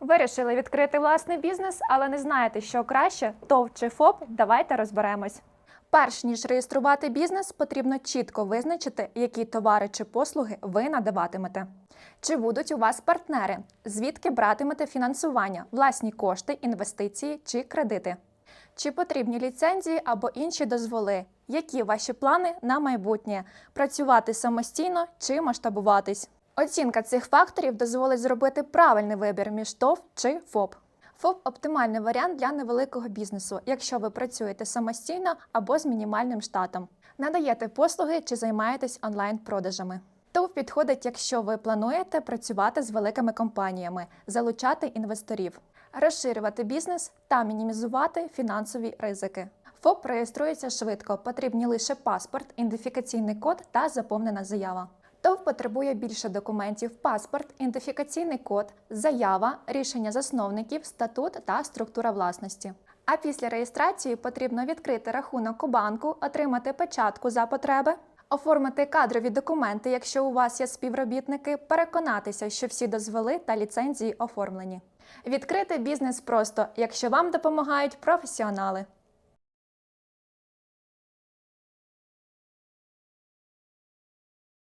Вирішили відкрити власний бізнес, але не знаєте, що краще ТОВ чи ФОП? Давайте розберемось. Перш ніж реєструвати бізнес, потрібно чітко визначити, які товари чи послуги ви надаватимете. Чи будуть у вас партнери? Звідки братимете фінансування, власні кошти, інвестиції чи кредити? Чи потрібні ліцензії або інші дозволи? Які ваші плани на майбутнє? Працювати самостійно чи масштабуватись? Оцінка цих факторів дозволить зробити правильний вибір між ТОВ чи ФОП. ФОП оптимальний варіант для невеликого бізнесу, якщо ви працюєте самостійно або з мінімальним штатом, надаєте послуги чи займаєтесь онлайн-продажами. ТОВ підходить, якщо ви плануєте працювати з великими компаніями, залучати інвесторів, розширювати бізнес та мінімізувати фінансові ризики. ФОП реєструється швидко, потрібні лише паспорт, ідентифікаційний код та заповнена заява. ТОВ потребує більше документів: паспорт, ідентифікаційний код, заява, рішення засновників, статут та структура власності. А після реєстрації потрібно відкрити рахунок у банку, отримати печатку за потреби, оформити кадрові документи, якщо у вас є співробітники, переконатися, що всі дозволи та ліцензії оформлені. Відкрити бізнес просто, якщо вам допомагають професіонали.